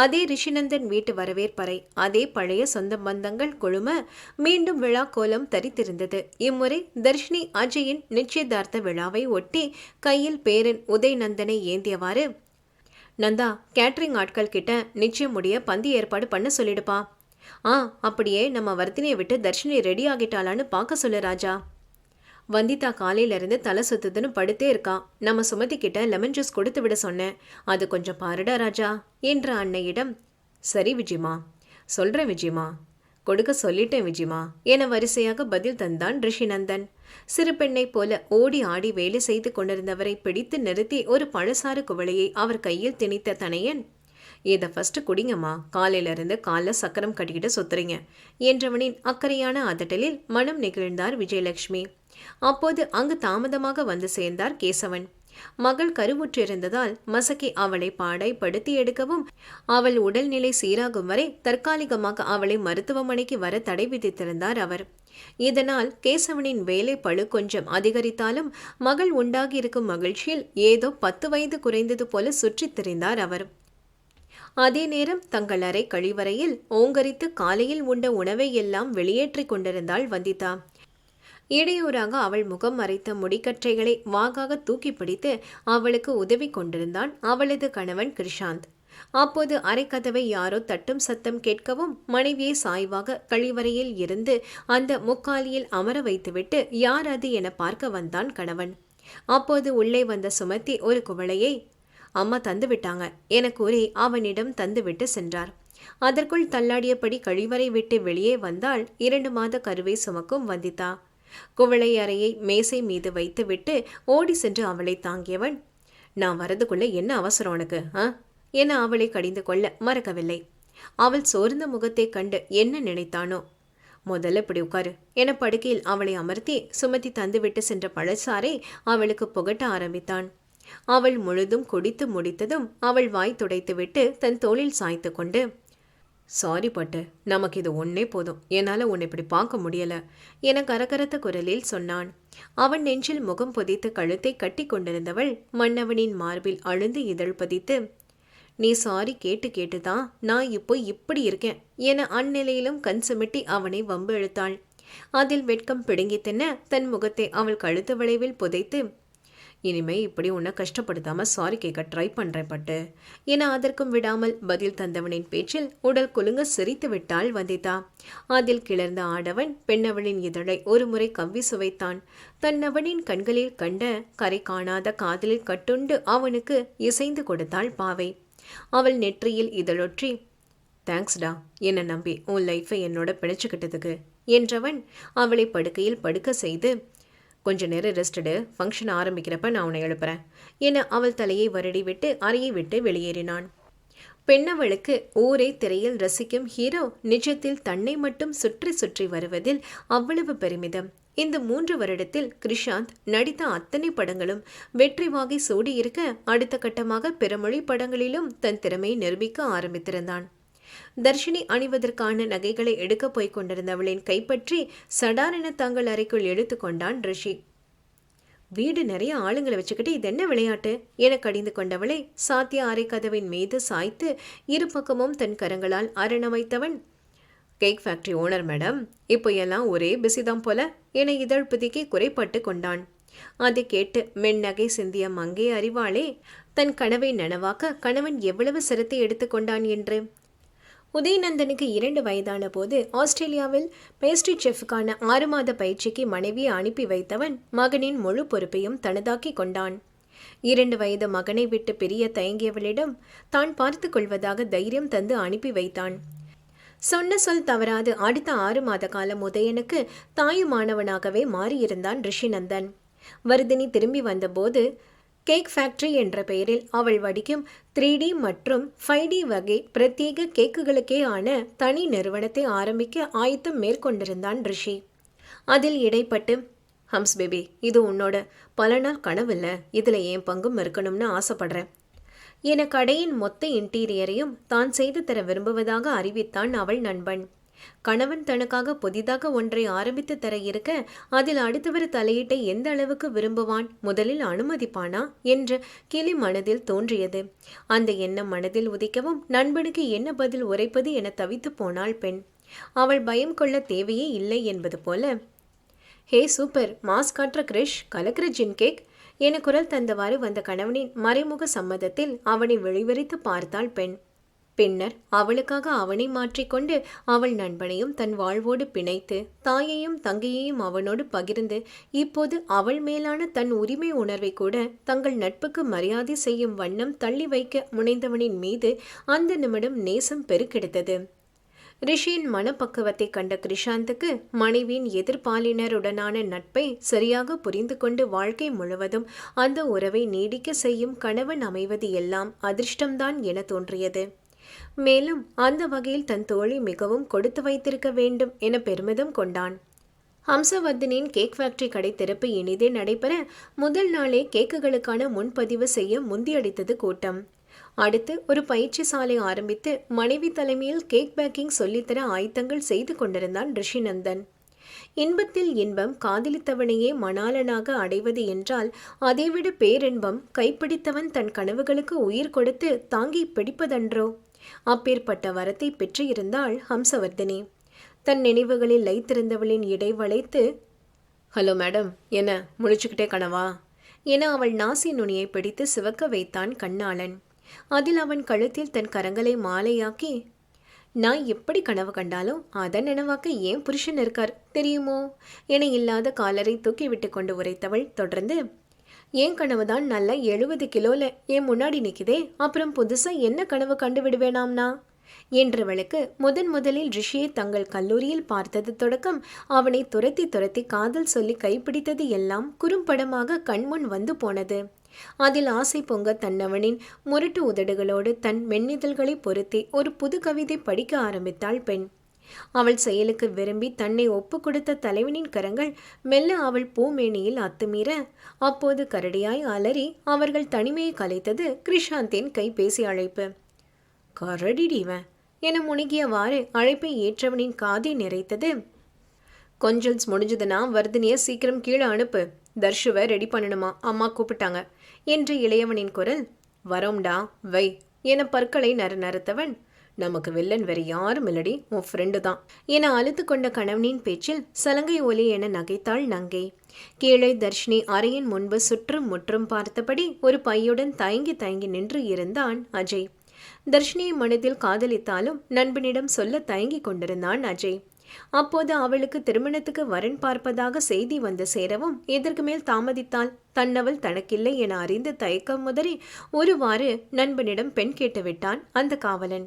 அதே ரிஷிநந்தன் வீட்டு வரவேற்பறை அதே பழைய சொந்த பந்தங்கள் குழும மீண்டும் விழா கோலம் தரித்திருந்தது. இம்முறை தர்ஷினி அஜயின் நிச்சயதார்த்த விழாவை ஒட்டி கையில் பேரன் உதயநந்தனை ஏந்தியவாறு நந்தா கேட்டரிங் ஆட்கள் கிட்ட நிச்சயம் முடிய பந்தி ஏற்பாடு பண்ண சொல்லிடுப்பா. ஆ அப்படியே நம்ம வர்த்தினியை விட்டு தர்ஷினி ரெடி ஆகிட்டாளான்னு பார்க்க சொல்லு ராஜா. வந்திதா காலையில இருந்து தலை சுத்துதுன்னு படுத்தே இருக்கா. நம்ம சுமதி கிட்ட லெமன் ஜூஸ் கொடுத்து விட சொன்னேன். அது கொஞ்சம் பாருடா ராஜா என்ற அன்னையிடம் சரி விஜயமா சொல்கிறேன் விஜயமா கொடுக்க சொல்லிட்டேன் விஜயமா என வரிசையாக பதில் தந்தான் ரிஷிநந்தன் சிறு பெண்ணைப் போல ஓடி ஆடி வேலை செய்து கொண்டிருந்தவரை பிடித்து நிறுத்தி ஒரு பழசாறு குவளையை அவர் கையில் திணித்த தனையன் இதை ஃபஸ்ட்டு குடிங்கம்மா காலையில இருந்து காலைல சக்கரம் கட்டிக்கிட்டு சுத்துறீங்க என்றவனின் அக்கறையான அதட்டலில் மனம் நெகிழ்ந்தார் விஜயலட்சுமி. அப்போது அங்கு தாமதமாக வந்து சேர்ந்தார் கேசவன். மகள் கருவுற்றிருந்ததால் மசக்கி அவளை பாடை படுத்தி எடுக்கவும் அவள் உடல்நிலை சீராகும் வரை தற்காலிகமாக அவளை மருத்துவமனைக்கு வர தடை விதித்திருந்தார் அவர். இதனால் கேசவனின் வேலை பழு கொஞ்சம் அதிகரித்தாலும் மகள் உண்டாகியிருக்கும் மகிழ்ச்சியில் ஏதோ பத்து வயது குறைந்தது போல சுற்றித் திரிந்தார் அவர். அதே நேரம் தங்கள் அறை கழிவறையில் ஓங்கரித்து காலையில் உண்ட உணவை எல்லாம் வெளியேற்றிக் கொண்டிருந்தாள் வந்திதா. இடையூறாக அவள் முகம் மறைத்த முடிக்கற்றைகளை வாகாக தூக்கி பிடித்து அவளுக்கு உதவி கொண்டிருந்தான் அவளது கணவன் கிருஷாந்த். அப்போது அரைக்கதவை யாரோ தட்டும் சத்தம் கேட்கவும் மனைவியை சாய்வாக கழிவறையில் இருந்து அந்த முக்காலியில் அமர வைத்துவிட்டு யார் அது என பார்க்க வந்தான் கணவன். அப்போது உள்ளே வந்த சுமத்தி ஒரு குவளையை அம்மா தந்துவிட்டாங்க என கூறி அவனிடம் தந்துவிட்டு சென்றார். அதற்குள் தள்ளாடியபடி கழிவறை விட்டு வெளியே வந்தால் இரண்டு மாத கருவை சுமக்கும் வந்திதா. குவளை அறையை மேசை மீது வைத்துவிட்டு ஓடி சென்று அவளை தாங்கியவன் நான் வரதுக்குள்ள என்ன அவசரம் உனக்கு ஆ? என அவளை கடிந்து கொள்ள மறக்கவில்லை. அவள் சோர்ந்த முகத்தை கண்டு என்ன நினைத்தானோ முதல்ல இப்படி உட்காரு என படுக்கையில் அவளை அமர்த்தி சுமத்தி தந்துவிட்டு சென்ற பழசாரை அவளுக்கு புகட்ட ஆரம்பித்தான். அவள் முழுதும் குடித்து முடித்ததும் அவள் வாய் துடைத்துவிட்டு தன் தோளில் சாய்த்து கொண்டு சாரி பட்டு நமக்கு இது ஒன்னே போதும். என்னால் உன்னை இப்படி பார்க்க முடியல. என கரகரத்த குரலில் சொன்னான். அவன் நெஞ்சில் முகம் பொதித்து கழுத்தை கட்டி கொண்டிருந்தவள் மன்னவனின் மார்பில் அழுந்து இதழ் பதித்து நீ சாரி கேட்டு கேட்டுதான் நான் இப்போ இப்படி இருக்கேன் என அந்நிலையிலும் கண் சுமிட்டி அவனை வம்பு இழுத்தாள். அதில் வெட்கம் பிடுங்கி தின்ன தன் முகத்தை அவள் கழுத்து வளைவில் புதைத்து இனிமே இப்படி உன்னை கஷ்டப்படுத்தாமல் சாரி கேட்க ட்ரை பண்றேன் பட்டு. என அதற்கும் விடாமல் பதில் தந்தவனின் பேச்சில் உடல் குலுங்க சிரித்து விட்டாள் வந்திதா. அதில் கிளர்ந்த ஆடவன் பெண்ணவளின் இதழை ஒரு முறை கவ்வி சுவைத்தான். தன்னவனின் கண்களில் கண்ட கரை காணாத காதலில் கட்டுண்டு அவனுக்கு இசைந்து கொடுத்தாள் பாவை. அவள் நெற்றியில் இதழொற்றி தேங்க்ஸ்டா என்னை நம்பி உன் லைஃப்பை என்னோட பிணைச்சுக்கிட்டதுக்கு என்றவன் அவளை படுக்கையில் படுக்க செய்து கொஞ்ச நேரம் ரெஸ்டடு ஃபங்க்ஷன் ஆரம்பிக்கிறப்ப நான் உன்னை எழுப்புறேன் என அவள் தலையை வருடி விட்டு அறையை விட்டு வெளியேறினான். பெண்ணவளுக்கு ஊரே திரையில் ரசிக்கும் ஹீரோ நிஜத்தில் தன்னை மட்டும் சுற்றி சுற்றி வருவதில் அவ்வளவு பெருமிதம். இந்த மூன்று வருடத்தில் கிருஷாந்த் நடித்த அத்தனை படங்களும் வெற்றி வாகை சூடியிருக்க அடுத்த கட்டமாக பிறமொழி படங்களிலும் தன் திறமையை நிரூபிக்க ஆரம்பித்திருந்தான். தர்ஷினி அணிவதற்கான நகைகளை எடுக்கப் போய்க் கொண்டிருந்தவளின் கைப்பற்றி சடாரென தங்கள் அறைக்குள் எடுத்து கொண்டான் ரிஷி. வீடு நிறைய ஆளுங்களை வச்சுக்கிட்டு இது என்ன விளையாட்டு? என கடிந்து கொண்டவளை சாத்திய அறை கதவின் மீது சாய்த்து இரு பக்கமும் தன் கரங்களால் அரணமைத்தவன் கேக் ஃபேக்டரி ஓனர் மேடம் இப்போ எல்லாம் ஒரே பிஸிதான் போல என இதழ் புதுக்கி குறைப்பட்டு கொண்டான். அதை கேட்டு மென்னகை சிந்திய மங்கை அறிவாளே தன் கனவை நனவாக்க கணவன் எவ்வளவு சிரத்தை எடுத்துக்கொண்டான் என்று? உதயநந்தனுக்கு இரண்டு வயதான போது ஆஸ்திரேலியாவில் பேஸ்ட்ரி செஃப்க்கான ஆறு மாத பயிற்சிக்கு மனைவியை அனுப்பி வைத்தவன் மகனின் முழு பொறுப்பையும் தனதாக்கி கொண்டான். இரண்டு வயது மகனை விட்டு பிரிய தயங்கியவளிடம் தான் பார்த்து கொள்வதாக தைரியம் தந்து அனுப்பி வைத்தான். சொன்ன சொல் தவறாது அடுத்த ஆறு மாத காலம் உதயனுக்கு தாயுமானவனாகவே மாறியிருந்தான் ரிஷிநந்தன். வர்தினி திரும்பி வந்தபோது கேக் ஃபேக்டரி என்ற பெயரில் அவள் வடிக்கும் த்ரீ டி மற்றும் ஃபைவ் டி வகை பிரத்யேக கேக்குகளுக்கே ஆன தனி நிறுவனத்தை ஆரம்பிக்க ஆயத்தம் மேற்கொண்டிருந்தான் ரிஷி. அதில் இடைப்பட்டு ஹம்ஸ் பேபி இது உன்னோட பல நாள் கனவில்ல? இதில் என் பங்கும் இருக்கணும்னு ஆசைப்படுறேன் என கடையின் மொத்த இன்டீரியரையும் தான் செய்து தர விரும்புவதாக அறிவித்தான் அவள் நண்பன். கணவன் தனக்காக புதிதாக ஒன்றை ஆரம்பித்து தர இருக்க அதில் அடுத்தவர் தலையீட்டை எந்த அளவுக்கு விரும்புவான்? முதலில் அனுமதிப்பானா? என்று கிளி மனதில் தோன்றியது. அந்த எண்ணம் மனதில் உதிக்கவும் நண்பனுக்கு என்ன பதில் உரைப்பது என தவித்து போனாள் பெண். அவள் பயம் கொள்ள தேவையே இல்லை என்பது போல ஹே சூப்பர்! மாஸ் காட்டுற கிரிஷ் கலக்கிற ஜின் கேக்? என குரல் தந்தவாறு வந்த கணவனின் மறைமுக சம்மதத்தில் அவனை வெளிவரித்து பார்த்தாள் பெண். பின்னர் அவளுக்காக அவனை மாற்றிக்கொண்டு அவள் நண்பனையும் தன் வாழ்வோடு பிணைத்து தாயையும் தங்கையையும் அவனோடு பகிர்ந்து இப்போது அவள் மேலான தன் உரிமை உணர்வை கூட தங்கள் நட்புக்கு மரியாதை செய்யும் வண்ணம் தள்ளி வைக்க முனைந்தவனின் மீது அந்த நிமிடம் நேசம் பெருக்கெடுத்தது. ரிஷியின் மனப்பக்குவத்தை கண்ட கிருஷாந்துக்கு மனைவியின் எதிர்பாலினருடனான நட்பை சரியாக புரிந்து கொண்டு வாழ்க்கை முழுவதும் அந்த உறவை நீடிக்க செய்யும் கணவன் அமைவது எல்லாம் அதிர்ஷ்டம்தான் என தோன்றியது. மேலும் அந்த வகையில் தன் தோழி மிகவும் கொடுத்து வைத்திருக்க வேண்டும் என பெருமிதம் கொண்டான். ஹம்சவர்தனின் கேக் ஃபேக்டரி கடை திறப்பு இனிதே நடைபெற முதல் நாளே கேக்குகளுக்கான முன்பதிவு செய்ய முந்தியடித்தது கூட்டம். அடுத்து ஒரு பயிற்சி சாலை ஆரம்பித்து மனைவி தலைமையில் கேக் பேக்கிங் சொல்லித்தர ஆயத்தங்கள் செய்து கொண்டிருந்தான் ரிஷிநந்தன். இன்பத்தில் இன்பம் காதலித்தவனையே மணாலனாக அடைவது என்றால் அதைவிட பேரின்பம் கைப்பிடித்தவன் தன் கனவுகளுக்கு உயிர் கொடுத்து தாங்கி பிடிப்பதன்றோ? அப்பேற்பட்ட வரத்தை பெற்றிருந்தாள் ஹம்சவர்தினி தன் நினைவுகளில் லைத்திருந்தவளின் இடை வளைத்து ஹலோ மேடம் என்ன முழிச்சுக்கிட்டே கனவா? என அவள் நாசி நுனியை பிடித்து சிவக்க வைத்தான் கண்ணாளன். அதில் அவன் கழுத்தில் தன் கரங்களை மாலையாக்கி நான் எப்படி கனவு கண்டாலும் அதை நினைவாக்க ஏன் புருஷன் இருக்கார் தெரியுமோ? என இல்லாத காலரை தூக்கிவிட்டு கொண்டு உரைத்தவள் தொடர்ந்து ஏன் கனவு தான் நல்ல எழுபது கிலோல என் முன்னாடி நிற்குதே அப்புறம் புதுசாக என்ன கனவு கண்டு விடுவேனாம்னா? என்றவளுக்கு முதன் முதலில் ரிஷியை தங்கள் கல்லூரியில் பார்த்தது தொடக்கம் அவனை துரத்தி துரத்தி காதல் சொல்லி கைப்பிடித்தது எல்லாம் குறும்படமாக கண்முன் வந்து போனது. அதில் ஆசை பொங்க தன்னவனின் முரட்டு உதடுகளோடு தன் மென்னிதழ்களை பொருத்தி ஒரு புது கவிதை படிக்க ஆரம்பித்தாள் பெண். அவள் செயலுக்கு விரும்பி தன்னை ஒப்பு கொடுத்த தலைவனின் கரங்கள் மெல்ல அவள் பூமேனியில் அத்துமீற அப்போது கரடியாய் அலறி அவர்கள் தனிமையை கலைத்தது கிருஷாந்தின் கைபேசி அழைப்பு. கரடிடிவன் என முணுகியவாறு அழைப்பை ஏற்றவனின் காதை நிறைத்தது. கொஞ்சல்ஸ் முடிஞ்சதுன்னா வர்தினிய சீக்கிரம் கீழே அனுப்பு. தர்ஷுவை ரெடி பண்ணணுமா? அம்மா கூப்பிட்டாங்க என்று இளையவனின் குரல். வரோம்டா வை என பற்களை நறு நறுத்தவன் நமக்கு வில்லன் வேற யாரும் இல்லடி உன் ஃப்ரெண்டு தான். என அழுத்து கொண்ட கணவனின் பேச்சில் சலங்கை ஒலி என நகைத்தாள் நங்கை. கீழே தர்ஷினி அறையின் முன்பு சுற்றும் முற்றும் பார்த்தபடி ஒரு பையுடன் தயங்கி தயங்கி நின்று இருந்தான் அஜய். தர்ஷினியை மனதில் காதலித்தாலும் நண்பனிடம் சொல்ல தயங்கி கொண்டிருந்தான் அஜய். அப்போது அவளுக்கு திருமணத்துக்கு வரன் பார்ப்பதாக செய்தி வந்து சேரவும் இதற்கு மேல் தாமதித்தால் தன்னவள் தனக்கில்லை என அறிந்து தயக்கம் முதறி ஒருவாறு நண்பனிடம் பெண் கேட்டுவிட்டான் அந்த காவலன்.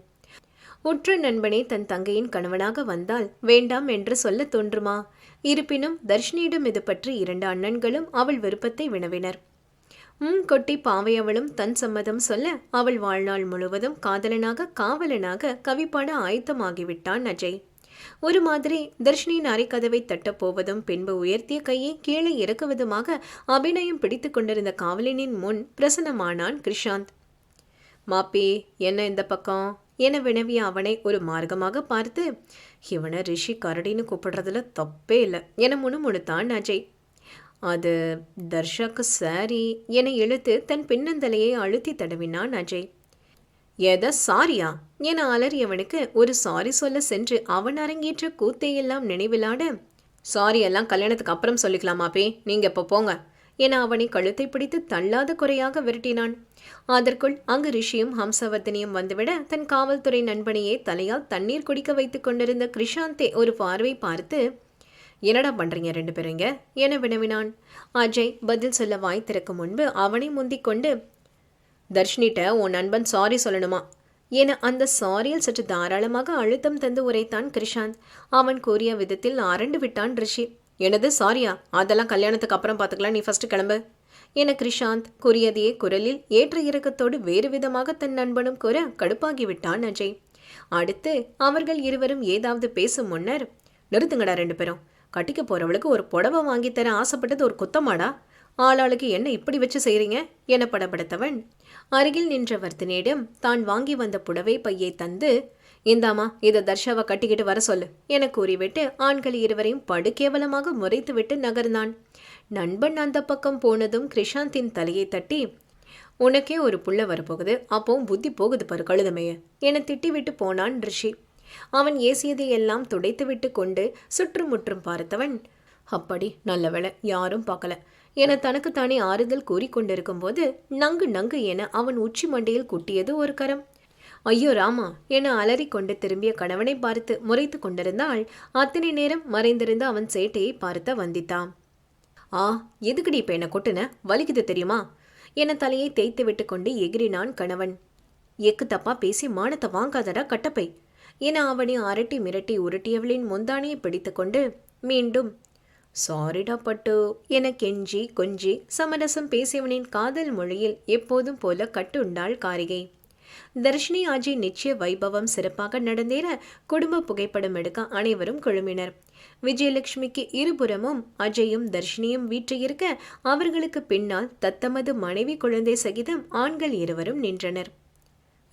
உற்ற நண்பனே தன் தங்கையின் கணவனாக வந்தால் வேண்டாம் என்று சொல்ல தோன்றுமா? இருப்பினும் தர்ஷினியிடம் இது பற்றி இரண்டு அண்ணன்களும் அவள் விருப்பத்தை வினவினர். உம் கொட்டி பாவையவளும் தன் சம்மதம் சொல்ல அவள் வாழ்நாள் முழுவதும் காதலனாக காவலனாக கவிப்பாட ஆயத்தமாகிவிட்டான் அஜய். ஒரு மாதிரி தர்ஷினியின் அரைக்கதவை தட்டப் போவதும் பின்பு உயர்த்திய கையை கீழே இறக்குவதுமாக அபிநயம் பிடித்து கொண்டிருந்த காவலனின் முன் பிரசன்னமானான் கிருஷாந்த். மாப்பி என்ன இந்த பக்கம்? என வினவிய அவனை ஒரு மார்க்கமாக பார்த்து இவனை ரிஷி கரடின்னு கூப்பிடுறதுல தப்பே இல்லை என முணுமுணுத்தான் அஜய். அது தர்ஷாக்கு சாரி என இழுத்து தன் பின்னந்தலையை அழுத்தி தடவினான் அஜய். எத சாரியா? என அலறியவனுக்கு ஒரு சாரி சொல்ல சென்று அவன் அரங்கேற்ற கூத்தையெல்லாம் நினைவிலாட சாரி எல்லாம் கல்யாணத்துக்கு அப்புறம் சொல்லிக்கலாமாப்பே நீங்கள் இப்போ போங்க. என அவனை கழுத்தை பிடித்து தள்ளாத குறையாக விரட்டினான். அதற்குள் அங்கு ரிஷியும் ஹம்சவர்தனியும் வந்துவிட தன் காவல்துறை நண்பனையே தலையால் தண்ணீர் குடிக்க வைத்துக் கொண்டிருந்த கிருஷாந்தே ஒரு பார்வை பார்த்து என்னடா பண்றீங்க ரெண்டு பேருங்க என வினவினான். அஜய் பதில் சொல்ல வாய் திறக்கும் முன்பு அவனை முந்திக் கொண்டு தர்ஷினிட்ட உன் நண்பன் சாரி சொல்லணுமா? என அந்த சாரியில் சற்று தாராளமாக அழுத்தம் தந்து உரைத்தான் கிருஷாந்த். அவன் கூறிய விதத்தில் அரண்டு விட்டான் ரிஷி. எனது சாரியா அதெல்லாம் கல்யாணத்துக்கு அப்புறம் பார்த்துக்கலாம் நீ ஃபர்ஸ்ட் கிளம்பு. என கிருஷாந்த் கூறியதையே குரலில் ஏற்ற இறக்கத்தோடு வேறு விதமாக தன் நண்பனும் கூற கடுப்பாகிவிட்டான் அஜய். அடுத்து அவர்கள் இருவரும் ஏதாவது பேசும் முன்னர் நிறுத்துங்கடா ரெண்டு பேரும். கட்டிக்க போறவளுக்கு ஒரு புடவை வாங்கித் தர ஆசைப்பட்டது ஒரு குத்தமாடா? ஆளாளுக்கு என்ன இப்படி வச்சு செய்கிறீங்க என படபடத்தவன் அருகில் நின்ற வர்த்தனியிடம் தான் வாங்கி வந்த புடவை பையை தந்து இந்தாமா இதை தர்ஷாவை கட்டிக்கிட்டு வர சொல்லு. என கூறிவிட்டு ஆண்கள் இருவரையும் படுகேவலமாக முறைத்துவிட்டு நகர்ந்தான். நண்பன் அந்த பக்கம் போனதும் கிருஷாந்தின் தலையை தட்டி உனக்கே ஒரு புள்ள வரப்போகுது. அப்போவும் புத்தி போகுது பாரு கழுதமைய என திட்டிவிட்டு போனான் ரிஷி. அவன் ஏசியதை எல்லாம் துடைத்துவிட்டு கொண்டு சுற்றுமுற்றும் பார்த்தவன் அப்படி நல்லவேளை யாரும் பார்க்கல என தனக்குத்தானே ஆறுதல் கூறிக்கொண்டிருக்கும் போது நங்கு நங்கு என அவன் உச்சி மண்டையில் குட்டியது ஒரு கரம். ஐயோ ராமா என அலறிக்கொண்டு திரும்பிய கணவனை பார்த்து முறைத்து கொண்டிருந்தாள். அத்தனை நேரம் மறைந்திருந்த அவன் சேட்டையை பார்த்த வந்தித்தான் ஆ எதுக்குடி இப்ப என்னை கொட்டுன? வலிக்குது தெரியுமா? என தலையை தேய்த்து விட்டு கொண்டு எகிரினான் கணவன். எக்கு தப்பா பேசி மானத்தை வாங்காதடா கட்டப்பை என அவனை அரட்டி மிரட்டி உருட்டியவளின் முந்தானியை பிடித்துக்கொண்டு மீண்டும் சாரிடா பட்டு என கெஞ்சி கொஞ்சி சமரசம் பேசியவனின் காதல் மொழியில் எப்போதும் போல கட்டுண்டாள் காரிகை. தர்ஷினி ஆஜி நிச்சய வைபவம் சிறப்பாக நடந்தேற குடும்ப புகைப்படம் எடுக்க அனைவரும் குழுமினர். விஜயலட்சுமிக்கு இருபுறமும் அஜயும் தர்ஷினியும் வீற்றிருக்க அவர்களுக்கு பின்னால் தத்தமது மனைவி குழந்தை சகிதம் ஆண்கள் இருவரும் நின்றனர்.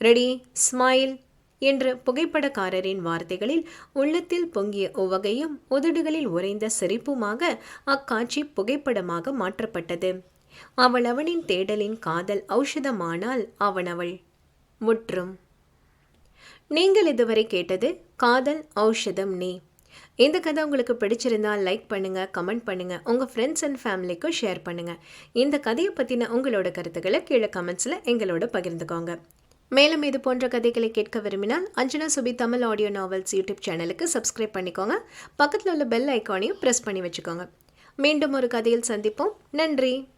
ரெடி ஸ்மைல் என்ற புகைப்படக்காரரின் வார்த்தைகளில் உள்ளத்தில் பொங்கிய உவகையும் உதடுகளில் உறைந்த சிரிப்புமாக அக்காட்சி புகைப்படமாக மாற்றப்பட்டது. அவள் அவனின் தேடலின் காதல் ஔஷதமானால் அவன் அவள் முற்றும். நீங்கள் இதுவரை கேட்டது காதல் ஔஷதம் நீ. இந்த கதை உங்களுக்கு பிடிச்சிருந்தா லைக் பண்ணுங்க கமெண்ட் பண்ணுங்க உங்க ஃப்ரெண்ட்ஸ் அண்ட் ஃபேமிலிக்கும் ஷேர் பண்ணுங்க. இந்த கதையை பத்தின உங்களோட கருத்துக்களை கீழே கமெண்ட்ஸில் எங்களோட பகிர்ந்துக்கோங்க. மேலும் இது போன்ற கதைகளை கேட்க விரும்பினால் Anjana Subi Tamil audio novels YouTube சேனலுக்கு சப்ஸ்கிரைப் பண்ணிக்கோங்க. பக்கத்தில் உள்ள பெல் ஐக்கானையும் ப்ரெஸ் பண்ணி வச்சுக்கோங்க. மீண்டும் ஒரு கதையில் சந்திப்போம். நன்றி.